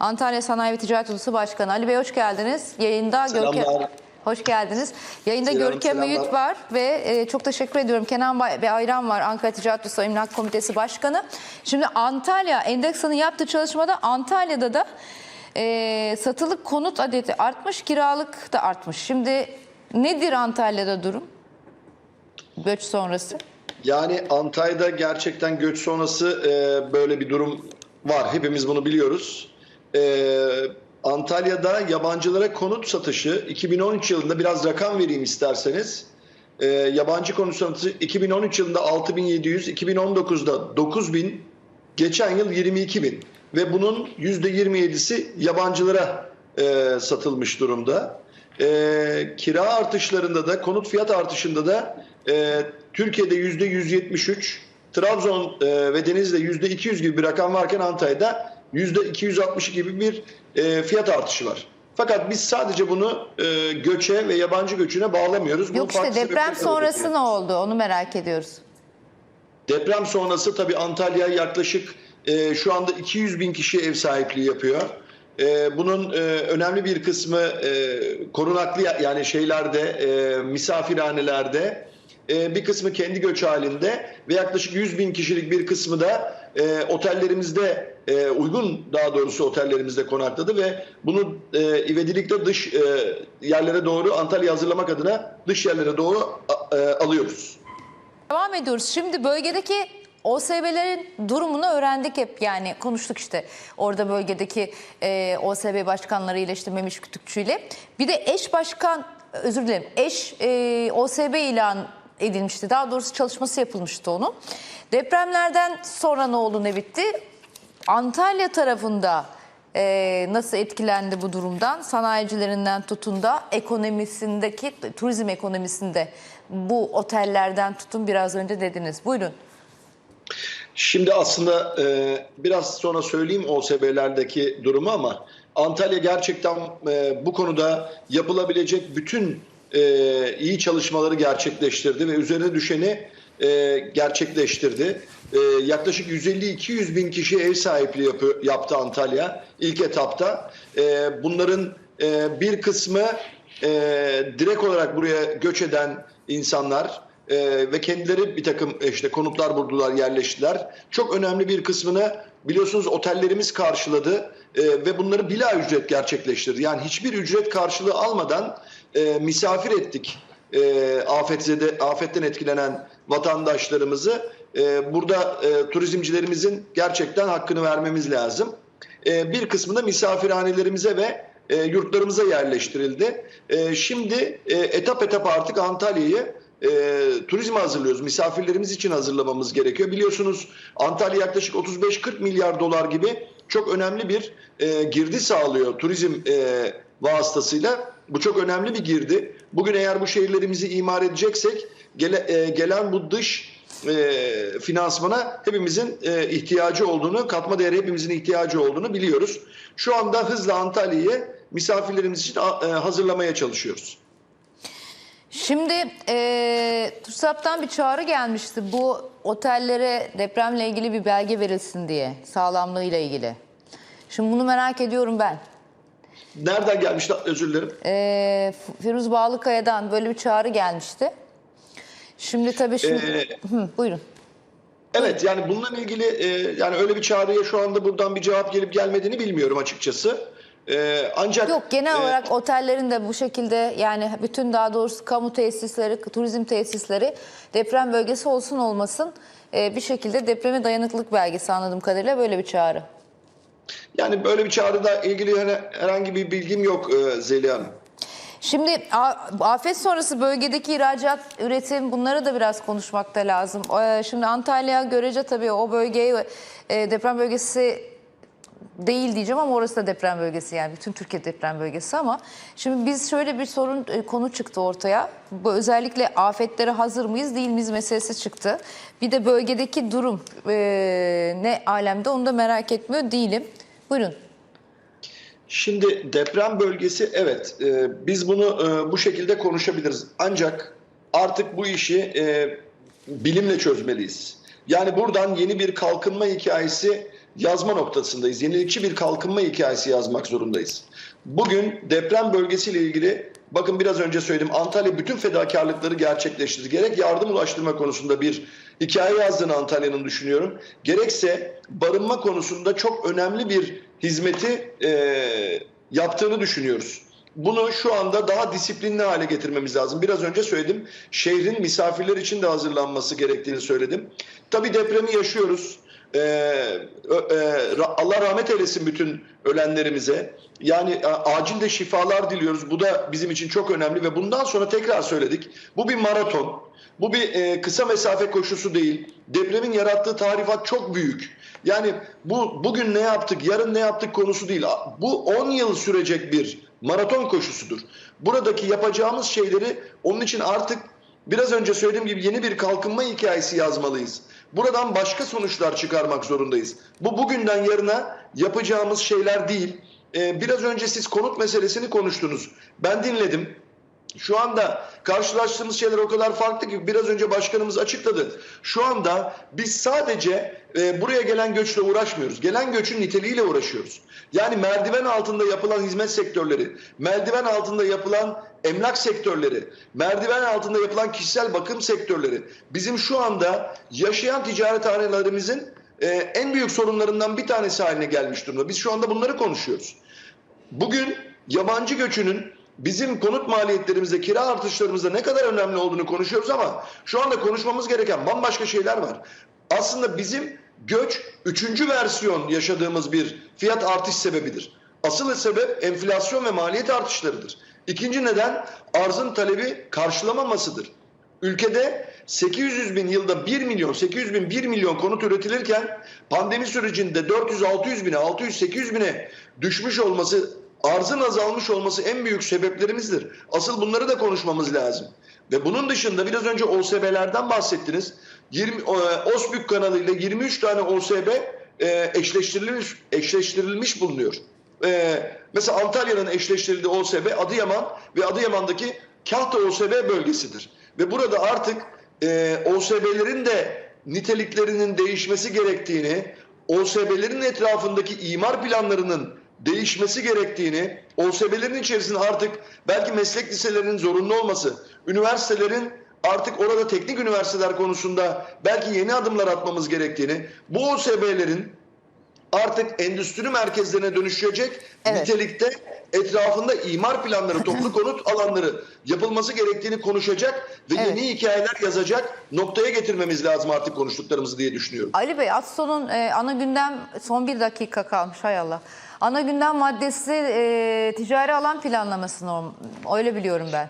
Antalya Sanayi ve Ticaret Odası Başkanı. Ali Bey hoş geldiniz. Yayında Görkem... Selamlar. Hoş geldiniz. Yayında Selam, Görkem selamlar. Öğüt var ve e, çok teşekkür ediyorum. Kenan Bay- ve Ayran var Ankara Ticaret Odası Emlak Komitesi Başkanı. Şimdi Antalya Endeksa'nın yaptığı çalışmada Antalya'da da e, satılık konut adeti artmış, kiralık da artmış. Şimdi nedir Antalya'da durum? Göç sonrası. Yani Antalya'da gerçekten göç sonrası e, böyle bir durum var. Hepimiz bunu biliyoruz. E, Antalya'da yabancılara konut satışı 2013 yılında biraz rakam vereyim isterseniz. E, yabancı konut satışı 2013 yılında 6700, 2019'da 9000, geçen yıl 22000 ve bunun %27'si yabancılara e, satılmış durumda. E, kira artışlarında da konut fiyat artışında da e, Türkiye'de %173, Trabzon e, ve Denizli'de %200 gibi bir rakam varken Antalya'da %262 gibi bir e, fiyat artışı var. Fakat biz sadece bunu e, göçe ve yabancı göçüne bağlamıyoruz. Bunun Yok işte deprem sonrası ne oldu onu merak ediyoruz. Deprem sonrası tabii Antalya yaklaşık e, şu anda 200 bin kişi ev sahipliği yapıyor. E, bunun e, önemli bir kısmı e, korunaklı ya- yani şeylerde, e, misafirhanelerde, e, bir kısmı kendi göç halinde ve yaklaşık 100 bin kişilik bir kısmı da e, otellerimizde e, uygun daha doğrusu otellerimizde konakladı ve bunu e, ivedilikle dış e, yerlere doğru Antalya hazırlamak adına dış yerlere doğru a- e, alıyoruz. Devam ediyoruz. Şimdi bölgedeki OSB'lerin durumunu öğrendik hep yani konuştuk işte orada bölgedeki e, OSB başkanlarıyla işte Memiş Kütükçü'yle. Bir de eş başkan özür dilerim eş e, OSB ilan edilmişti. Daha doğrusu çalışması yapılmıştı onun. Depremlerden sonra ne oldu ne bitti? Antalya tarafında e, nasıl etkilendi bu durumdan? Sanayicilerinden tutun da ekonomisindeki, turizm ekonomisinde bu otellerden tutun biraz önce dediniz. Buyurun. Şimdi aslında e, biraz sonra söyleyeyim OSB'lerdeki durumu ama Antalya gerçekten e, bu konuda yapılabilecek bütün e, iyi çalışmaları gerçekleştirdi ve üzerine düşeni e, gerçekleştirdi. E, yaklaşık 150-200 bin kişi ev sahipliği yapı- yaptı Antalya ilk etapta. E, bunların e, bir kısmı e, direkt olarak buraya göç eden insanlar e, ve kendileri bir takım işte konutlar buldular, yerleştiler. Çok önemli bir kısmını biliyorsunuz otellerimiz karşıladı e, ve bunları bila ücret gerçekleştirdi. Yani hiçbir ücret karşılığı almadan e, misafir ettik e, afetzede, afetten etkilenen vatandaşlarımızı. E, burada e, turizmcilerimizin gerçekten hakkını vermemiz lazım. E, bir kısmı da misafirhanelerimize ve e, yurtlarımıza yerleştirildi. E, şimdi e, etap etap artık Antalya'yı e, turizme hazırlıyoruz. Misafirlerimiz için hazırlamamız gerekiyor. Biliyorsunuz Antalya yaklaşık 35-40 milyar dolar gibi çok önemli bir e, girdi sağlıyor turizm vasıtasıyla. Bu çok önemli bir girdi. Bugün eğer bu şehirlerimizi imar edeceksek gele, gelen bu dış e, finansmana hepimizin e, ihtiyacı olduğunu, katma değeri hepimizin ihtiyacı olduğunu biliyoruz. Şu anda hızla Antalya'yı misafirlerimiz için e, hazırlamaya çalışıyoruz. Şimdi e, TUSAP'tan bir çağrı gelmişti. Bu otellere depremle ilgili bir belge verilsin diye. Sağlamlığıyla ilgili. Şimdi bunu merak ediyorum ben. Nereden gelmişti? Özür dilerim. E, Firuz Bağlıkaya'dan böyle bir çağrı gelmişti. Şimdi tabii şimdi... Hı, buyurun. Evet yani bununla ilgili e, yani öyle bir çağrıya şu anda buradan bir cevap gelip gelmediğini bilmiyorum açıkçası. E, ancak Yok genel e, olarak otellerin de bu şekilde yani bütün daha doğrusu kamu tesisleri, turizm tesisleri deprem bölgesi olsun olmasın e, bir şekilde depreme dayanıklılık belgesi anladığım kadarıyla böyle bir çağrı. yani böyle bir çağrıda ilgili hani herhangi bir bilgim yok e, Zeliha Hanım. Şimdi afet sonrası bölgedeki ihracat, üretim bunları da biraz konuşmakta lazım. Ee, Şimdi Antalya görece tabii o bölgeyi e, deprem bölgesi değil diyeceğim ama orası da deprem bölgesi yani bütün Türkiye deprem bölgesi ama şimdi biz şöyle bir sorun e, konu çıktı ortaya. Bu özellikle afetlere hazır mıyız değil miyiz meselesi çıktı. Bir de bölgedeki durum e, ne alemde onu da merak etmiyor değilim. Buyurun. Şimdi deprem bölgesi evet e, biz bunu e, bu şekilde konuşabiliriz. Ancak artık bu işi e, bilimle çözmeliyiz. Yani buradan yeni bir kalkınma hikayesi yazma noktasındayız. Yenilikçi bir kalkınma hikayesi yazmak zorundayız. Bugün deprem bölgesiyle ilgili bakın biraz önce söyledim Antalya bütün fedakarlıkları gerçekleştirdi. Gerek yardım ulaştırma konusunda bir hikaye yazdığını Antalya'nın düşünüyorum. Gerekse barınma konusunda çok önemli bir hizmeti e, yaptığını düşünüyoruz. Bunu şu anda daha disiplinli hale getirmemiz lazım. Biraz önce söyledim. Şehrin misafirler için de hazırlanması gerektiğini söyledim. Tabii depremi yaşıyoruz. Ee, e, Allah rahmet eylesin bütün ölenlerimize. Yani acil de şifalar diliyoruz. Bu da bizim için çok önemli ve bundan sonra tekrar söyledik. Bu bir maraton. Bu bir e, kısa mesafe koşusu değil. Depremin yarattığı tarifat çok büyük. Yani bu bugün ne yaptık, yarın ne yaptık konusu değil. Bu 10 yıl sürecek bir maraton koşusudur. Buradaki yapacağımız şeyleri onun için artık biraz önce söylediğim gibi yeni bir kalkınma hikayesi yazmalıyız. Buradan başka sonuçlar çıkarmak zorundayız. Bu bugünden yarına yapacağımız şeyler değil. Ee, biraz önce siz konut meselesini konuştunuz. Ben dinledim. Şu anda karşılaştığımız şeyler o kadar farklı ki biraz önce başkanımız açıkladı. Şu anda biz sadece e, buraya gelen göçle uğraşmıyoruz. Gelen göçün niteliğiyle uğraşıyoruz. Yani merdiven altında yapılan hizmet sektörleri, merdiven altında yapılan emlak sektörleri, merdiven altında yapılan kişisel bakım sektörleri bizim şu anda yaşayan ticarethanelerimizin e, en büyük sorunlarından bir tanesi haline gelmiş durumda. Biz şu anda bunları konuşuyoruz. Bugün yabancı göçünün bizim konut maliyetlerimizde, kira artışlarımızda ne kadar önemli olduğunu konuşuyoruz ama şu anda konuşmamız gereken bambaşka şeyler var. Aslında bizim göç üçüncü versiyon yaşadığımız bir fiyat artış sebebidir. Asıl sebep enflasyon ve maliyet artışlarıdır. İkinci neden arzın talebi karşılamamasıdır. Ülkede 800 bin yılda 1 milyon, 800 bin 1 milyon konut üretilirken pandemi sürecinde 400-600 bine, 600-800 bine düşmüş olması, arzın azalmış olması en büyük sebeplerimizdir. Asıl bunları da konuşmamız lazım. Ve bunun dışında biraz önce OSB'lerden bahsettiniz. 20, e, OSBÜK kanalıyla 23 tane OSB e, eşleştirilmiş, eşleştirilmiş bulunuyor. E, mesela Antalya'nın eşleştirildiği OSB Adıyaman ve Adıyaman'daki Kahta OSB bölgesidir. Ve burada artık e, OSB'lerin de niteliklerinin değişmesi gerektiğini, OSB'lerin etrafındaki imar planlarının değişmesi gerektiğini, OSB'lerin içerisinde artık belki meslek liselerinin zorunlu olması, üniversitelerin artık orada teknik üniversiteler konusunda belki yeni adımlar atmamız gerektiğini, bu OSB'lerin artık endüstri merkezlerine dönüşecek Evet. nitelikte etrafında imar planları, toplu konut alanları yapılması gerektiğini konuşacak ve Evet. yeni hikayeler yazacak noktaya getirmemiz lazım artık konuştuklarımızı diye düşünüyorum. Ali Bey Aston'un e, ana gündem son bir dakika kalmış hay Allah. Ana gündem maddesi e, ticari alan planlaması norm. Öyle biliyorum ben.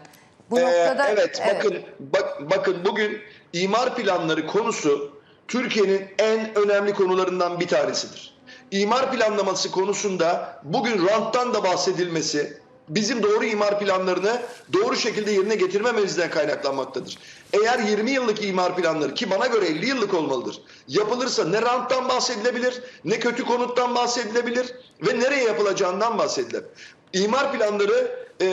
Bu Ee, noktada evet, bakın bak, bakın bugün imar planları konusu Türkiye'nin en önemli konularından bir tanesidir. İmar planlaması konusunda bugün ranttan da bahsedilmesi bizim doğru imar planlarını doğru şekilde yerine getirmememizden kaynaklanmaktadır. Eğer 20 yıllık imar planları ki bana göre 50 yıllık olmalıdır. Yapılırsa ne ranttan bahsedilebilir, ne kötü konuttan bahsedilebilir ve nereye yapılacağından bahsedilir. İmar planları e,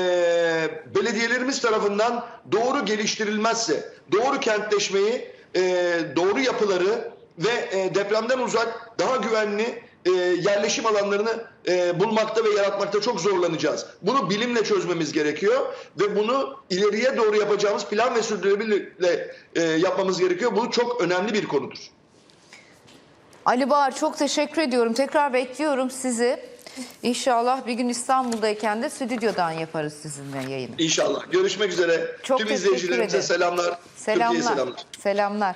belediyelerimiz tarafından doğru geliştirilmezse, doğru kentleşmeyi, e, doğru yapıları ve e, depremden uzak, daha güvenli e, yerleşim alanlarını e, bulmakta ve yaratmakta çok zorlanacağız. Bunu bilimle çözmemiz gerekiyor ve bunu ileriye doğru yapacağımız plan ve sürdürülebilirlikle e, yapmamız gerekiyor. Bu çok önemli bir konudur. Ali Bağır çok teşekkür ediyorum. Tekrar bekliyorum sizi. İnşallah bir gün İstanbul'dayken de stüdyodan yaparız sizinle yayını. İnşallah. Görüşmek üzere. Çok Tüm izleyicilerimize ederim. selamlar. Türkiye'ye Selamlar. selamlar. Selamlar.